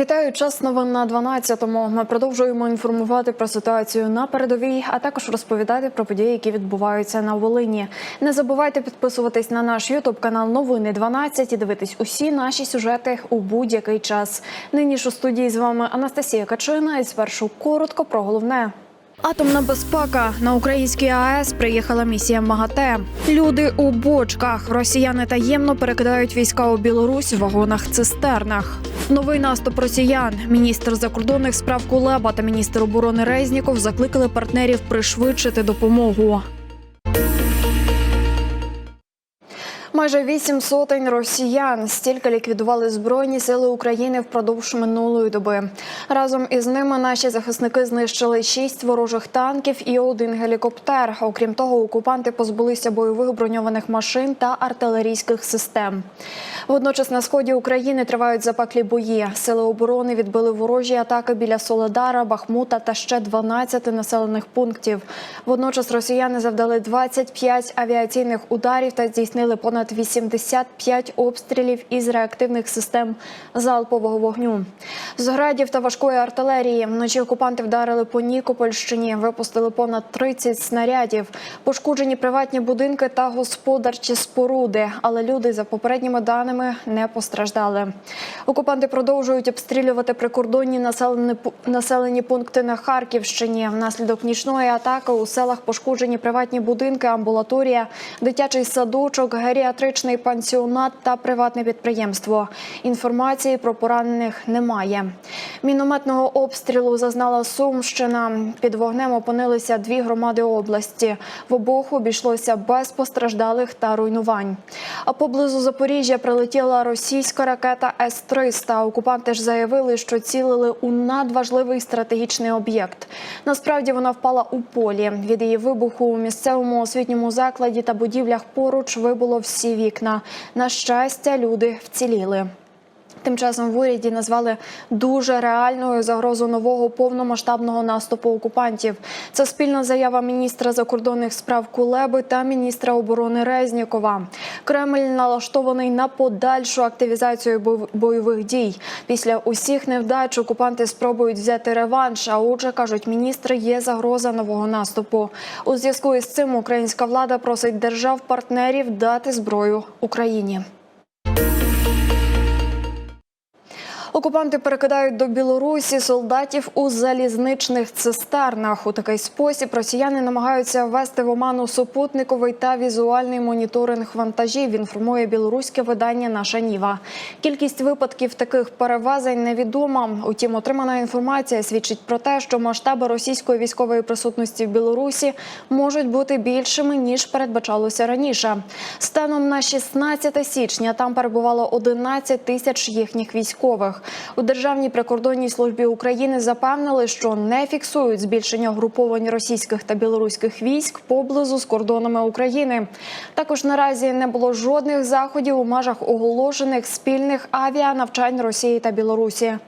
Вітаю час новин на 12-му. Ми продовжуємо інформувати про ситуацію на передовій, а також розповідати про події, які відбуваються на Волині. Не забувайте підписуватись на наш Ютуб канал Новини 12 і дивитись усі наші сюжети у будь-який час. Нині ж у студії з вами Анастасія Качина. І спершу коротко про головне. Атомна безпека на українській АЕС приїхала місія МАГАТЕ. Люди у бочках. Росіяни таємно перекидають війська у Білорусь в вагонах цистернах. Новий наступ росіян. Міністр закордонних справ Кулеба та міністр оборони Резніков закликали партнерів пришвидшити допомогу. Майже вісім сотень росіян стільки ліквідували збройні сили України впродовж минулої доби. Разом із ними наші захисники знищили шість ворожих танків і один гелікоптер. Окрім того, окупанти позбулися бойових броньованих машин та артилерійських систем. Водночас на сході України тривають запеклі бої. Сили оборони відбили ворожі атаки біля Соледара, Бахмута та ще 12 населених пунктів. Водночас росіяни завдали 25 авіаційних ударів та здійснили понад 85 обстрілів із реактивних систем залпового вогню. З градів та важкої артилерії вночі окупанти вдарили по Нікопольщині, випустили понад 30 снарядів, пошкоджені приватні будинки та господарчі споруди. Але люди за попередніми даними не постраждали. Окупанти продовжують обстрілювати прикордонні населені пункти на Харківщині. Внаслідок нічної атаки у селах пошкоджені приватні будинки, амбулаторія, дитячий садочок, геріатричний пансіонат та приватне підприємство. Інформації про поранених немає. Мінометного обстрілу зазнала Сумщина. Під вогнем опинилися дві громади області. В обох обійшлося без постраждалих та руйнувань. А поблизу Запоріжжя прилетіла російська ракета С-300. Окупанти ж заявили, що цілили у надважливий стратегічний об'єкт. Насправді вона впала у полі. Від її вибуху у місцевому освітньому закладі та будівлях поруч вибуло всі вікна. На щастя, люди вціліли. Тим часом в уряді назвали дуже реальною загрозу нового повномасштабного наступу окупантів. Це спільна заява міністра закордонних справ Кулеби та міністра оборони Резнікова. Кремль налаштований на подальшу активізацію бой- бойових дій. Після усіх невдач окупанти спробують взяти реванш. А отже, кажуть міністри, є загроза нового наступу. У зв'язку із цим українська влада просить держав-партнерів дати зброю Україні. Окупанти перекидають до Білорусі солдатів у залізничних цистернах. У такий спосіб росіяни намагаються ввести в оману супутниковий та візуальний моніторинг вантажів. Інформує білоруське видання Наша Ніва. Кількість випадків таких перевезень невідома. Утім, отримана інформація свідчить про те, що масштаби російської військової присутності в Білорусі можуть бути більшими ніж передбачалося раніше. Станом на 16 січня там перебувало 11 тисяч їхніх військових. У Державній прикордонній службі України запевнили, що не фіксують збільшення груповань російських та білоруських військ поблизу з кордонами України. Також наразі не було жодних заходів у межах оголошених спільних авіанавчань Росії та Білорусі.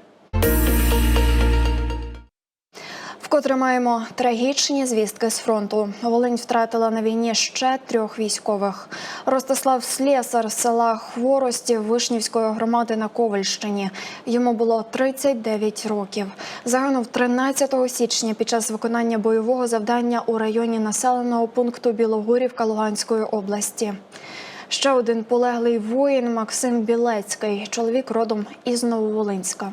Вкотре маємо трагічні звістки з фронту. Волинь втратила на війні ще трьох військових. Ростислав Слєсар з села Хворостів Вишнівської громади на Ковальщині. Йому було 39 років. Загинув 13 січня під час виконання бойового завдання у районі населеного пункту Білогорівка Луганської області. Ще один полеглий воїн Максим Білецький, чоловік родом із Нововолинська.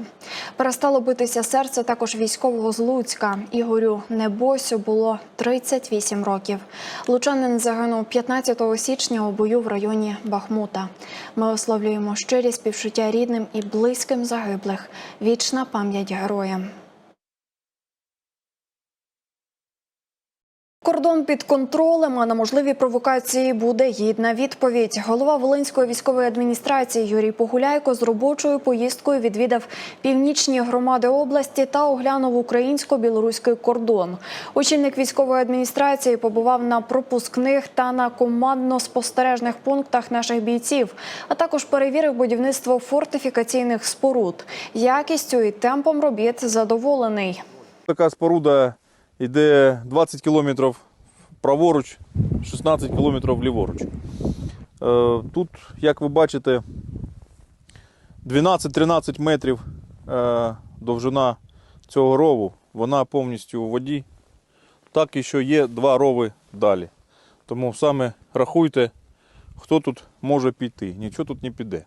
Перестало битися серце також військового з Луцька. Ігорю Небосю було 38 років. Лучанин загинув 15 січня у бою в районі Бахмута. Ми висловлюємо щирі співчуття рідним і близьким загиблих. Вічна пам'ять героям. Кордон під контролем, а на можливі провокації буде гідна відповідь. Голова Волинської військової адміністрації Юрій Погуляйко з робочою поїздкою відвідав північні громади області та оглянув українсько-білоруський кордон. Очільник військової адміністрації побував на пропускних та на командно-спостережних пунктах наших бійців, а також перевірив будівництво фортифікаційних споруд. Якістю і темпом робіт задоволений. Така споруда йде 20 кілометрів праворуч, 16 кілометрів ліворуч. Е, Тут, як ви бачите, 12-13 метрів е, довжина цього рову, вона повністю у воді. Так і що є два рови далі. Тому саме рахуйте, хто тут може піти. Нічого тут не піде.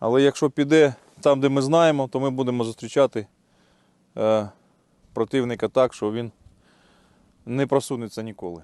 Але якщо піде там, де ми знаємо, то ми будемо зустрічати е, противника так, що він не просунеться ніколи.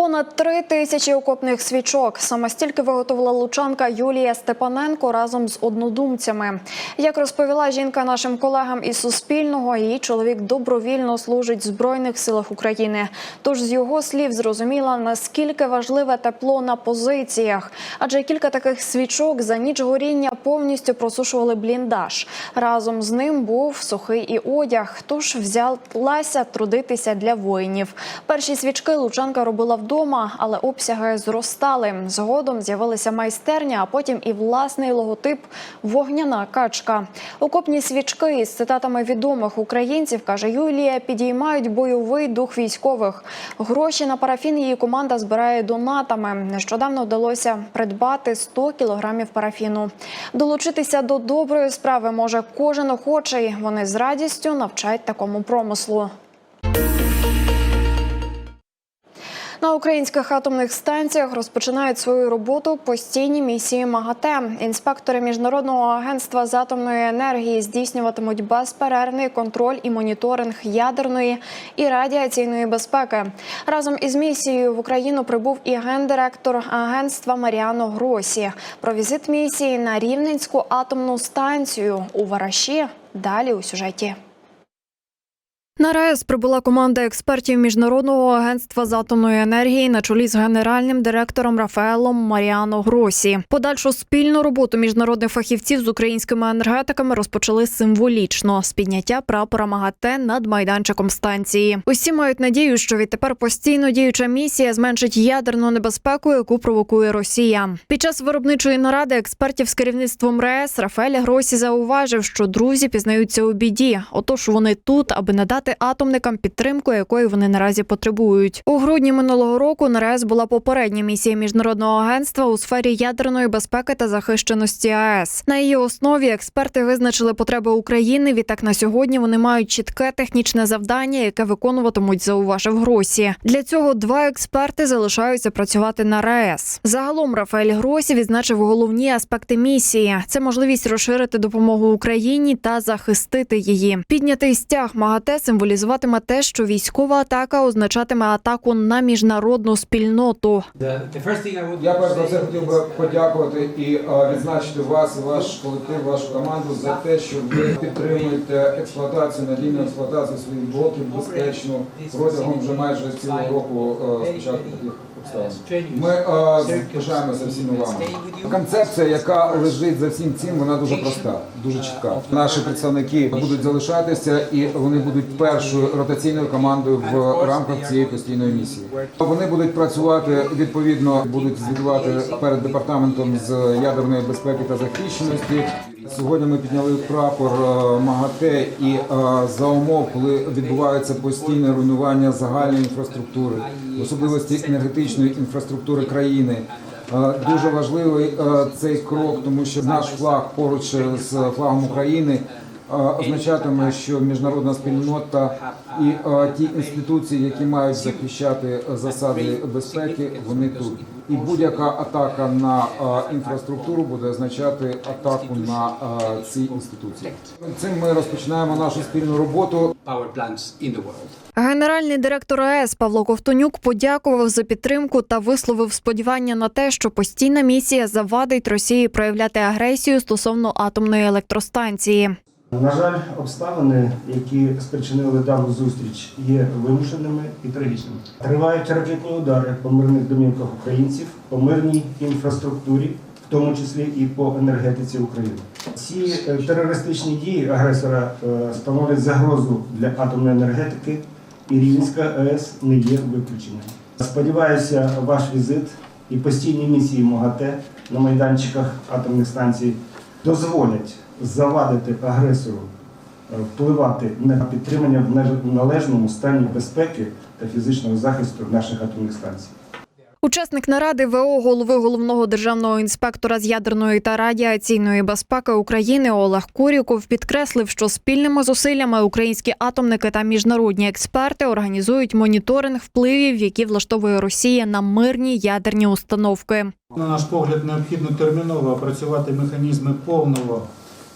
Понад три тисячі окопних свічок. Саме стільки виготовила лучанка Юлія Степаненко разом з однодумцями. Як розповіла жінка нашим колегам із Суспільного, її чоловік добровільно служить в Збройних силах України. Тож з його слів зрозуміла, наскільки важливе тепло на позиціях. Адже кілька таких свічок за ніч горіння повністю просушували бліндаж. Разом з ним був сухий і одяг. Тож взялася трудитися для воїнів. Перші свічки лучанка робила вдома, але обсяги зростали. Згодом з'явилися майстерня, а потім і власний логотип вогняна качка. Окопні свічки із цитатами відомих українців каже Юлія, підіймають бойовий дух військових. Гроші на парафін її команда збирає донатами. Нещодавно вдалося придбати 100 кілограмів парафіну. Долучитися до доброї справи може кожен охочий. Вони з радістю навчають такому промислу. На українських атомних станціях розпочинають свою роботу постійні місії МАГАТЕ. Інспектори міжнародного агентства з атомної енергії здійснюватимуть безперервний контроль і моніторинг ядерної і радіаційної безпеки. Разом із місією в Україну прибув і гендиректор агентства Маріано Гросі. Про візит місії на Рівненську атомну станцію у Вараші. Далі у сюжеті. На РАЕС прибула команда експертів міжнародного агентства з атомної енергії на чолі з генеральним директором Рафаелом Маріано Гросі. Подальшу спільну роботу міжнародних фахівців з українськими енергетиками розпочали символічно з підняття прапора МАГАТЕ над майданчиком станції. Усі мають надію, що відтепер постійно діюча місія зменшить ядерну небезпеку, яку провокує Росія. Під час виробничої наради експертів з керівництвом РАЕС Рафаель Гросі зауважив, що друзі пізнаються у біді. Отож вони тут, аби надати атомникам підтримку, якої вони наразі потребують. У грудні минулого року на РАЕС була попередня місія міжнародного агентства у сфері ядерної безпеки та захищеності АЕС. На її основі експерти визначили потреби України. Відтак на сьогодні вони мають чітке технічне завдання, яке виконуватимуть, зауважив Гросі. Для цього два експерти залишаються працювати на РАЕС. Загалом Рафаель Гросі відзначив головні аспекти місії: це можливість розширити допомогу Україні та захистити її. Піднятий стяг МАГАТЕ символізуватиме те, що військова атака означатиме атаку на міжнародну спільноту. Я перш за все хотів би подякувати і відзначити вас, і ваш колектив, вашу команду за те, що ви підтримуєте експлуатацію, надійну експлуатацію своїх блоків безпечно протягом вже майже цілого року спочатку таких обставин. Ми пишаємося всіми вами. Концепція, яка лежить за всім цим, вона дуже проста, дуже чітка. Наші представники будуть залишатися і вони будуть першою ротаційною командою в рамках цієї постійної місії. Вони будуть працювати відповідно, будуть звітувати перед департаментом з ядерної безпеки та захищеності. Сьогодні ми підняли прапор е, МАГАТЕ і е, за умов, коли відбувається постійне руйнування загальної інфраструктури, особливості енергетичної інфраструктури країни. Е, Дуже важливий цей крок, тому що наш флаг поруч з флагом України означатиме, що міжнародна спільнота і ті інституції, які мають захищати засади безпеки, вони тут. І будь-яка атака на інфраструктуру буде означати атаку на ці інституції. Цим ми розпочинаємо нашу спільну роботу. Генеральний директор АЕС Павло Ковтонюк подякував за підтримку та висловив сподівання на те, що постійна місія завадить Росії проявляти агресію стосовно атомної електростанції. На жаль, обставини, які спричинили дану зустріч, є вимушеними і трагічними. Тривають ракетні удари по мирних домівках українців, по мирній інфраструктурі, в тому числі і по енергетиці України. Ці е, терористичні дії агресора е, становлять загрозу для атомної енергетики, і Рівненська АЕС не є виключенням. Сподіваюся, ваш візит і постійні місії МОГАТЕ на майданчиках атомних станцій дозволять завадити агресору е, впливати на підтримання в належному стані безпеки та фізичного захисту наших атомних станцій. Учасник наради ВО голови головного державного інспектора з ядерної та радіаційної безпеки України Олег Куріков підкреслив, що спільними зусиллями українські атомники та міжнародні експерти організують моніторинг впливів, які влаштовує Росія на мирні ядерні установки. На наш погляд, необхідно терміново опрацювати механізми повного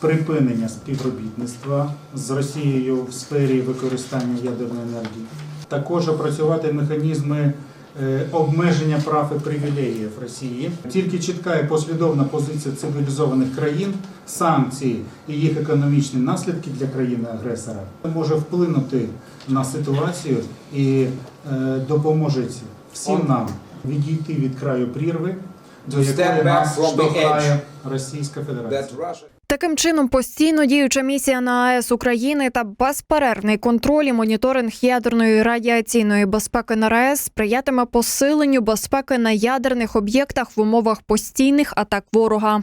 припинення співробітництва з Росією в сфері використання ядерної енергії. Також опрацювати механізми е, обмеження прав і привілеїв Росії. Тільки чітка і послідовна позиція цивілізованих країн, санкції і їх економічні наслідки для країни-агресора може вплинути на ситуацію і е, допоможе всім нам відійти від краю прірви, до якої нас штовхає Російська Федерація. Таким чином, постійно діюча місія на АЕС України та безперервний контроль і моніторинг ядерної радіаційної безпеки на РАЕС сприятиме посиленню безпеки на ядерних об'єктах в умовах постійних атак ворога.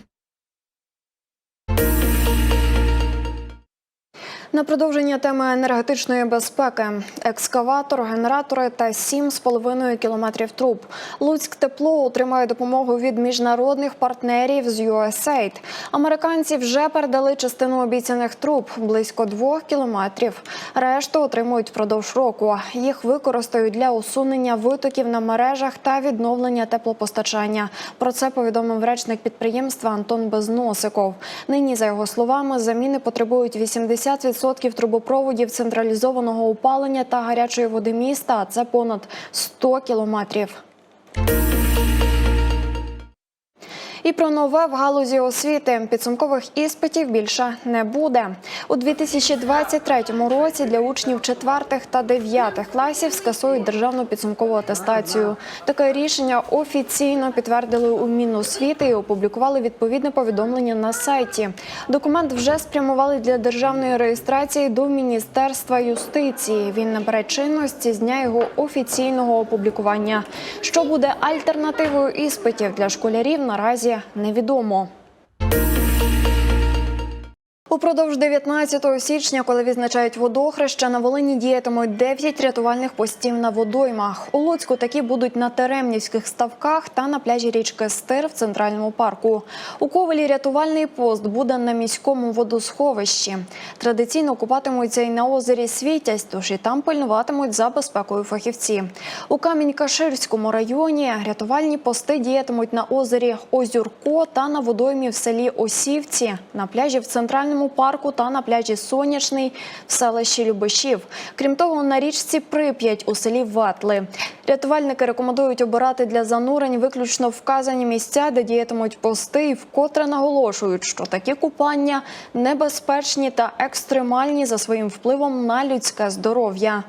На продовження теми енергетичної безпеки, екскаватор, генератори та 7,5 кілометрів труб. Луцьк тепло отримає допомогу від міжнародних партнерів з USAID. Американці вже передали частину обіцяних труб близько 2 кілометрів. Решту отримують впродовж року. Їх використають для усунення витоків на мережах та відновлення теплопостачання. Про це повідомив речник підприємства Антон Безносиков. Нині, за його словами, заміни потребують 80% трубопроводів централізованого опалення та гарячої води міста. Це понад 100 кілометрів. І про нове в галузі освіти підсумкових іспитів більше не буде. У 2023 році для учнів 4 та 9 класів скасують державну підсумкову атестацію. Таке рішення офіційно підтвердили у Міносвіти і опублікували відповідне повідомлення на сайті. Документ вже спрямували для державної реєстрації до Міністерства юстиції. Він набере чинності з дня його офіційного опублікування. Що буде альтернативою іспитів для школярів наразі невідомо. Упродовж 19 січня, коли відзначають водохреща, на Волині діятимуть 9 рятувальних постів на водоймах. У Луцьку такі будуть на Теремнівських ставках та на пляжі річки Стир в центральному парку. У Ковелі рятувальний пост буде на міському водосховищі. Традиційно купатимуться і на озері Світязь, тож і там пильнуватимуть за безпекою фахівці. У Камінь-Каширському районі рятувальні пости діятимуть на озері Озюрко та на водоймі в селі Осівці, на пляжі в центральному парку та на пляжі Сонячний в селищі Любешів. Крім того, на річці Прип'ять у селі Ветли. Рятувальники рекомендують обирати для занурень виключно вказані місця, де діятимуть пости, і вкотре наголошують, що такі купання небезпечні та екстремальні за своїм впливом на людське здоров'я.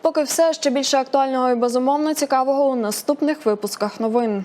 Поки все ще більше актуального і безумовно цікавого у наступних випусках новин.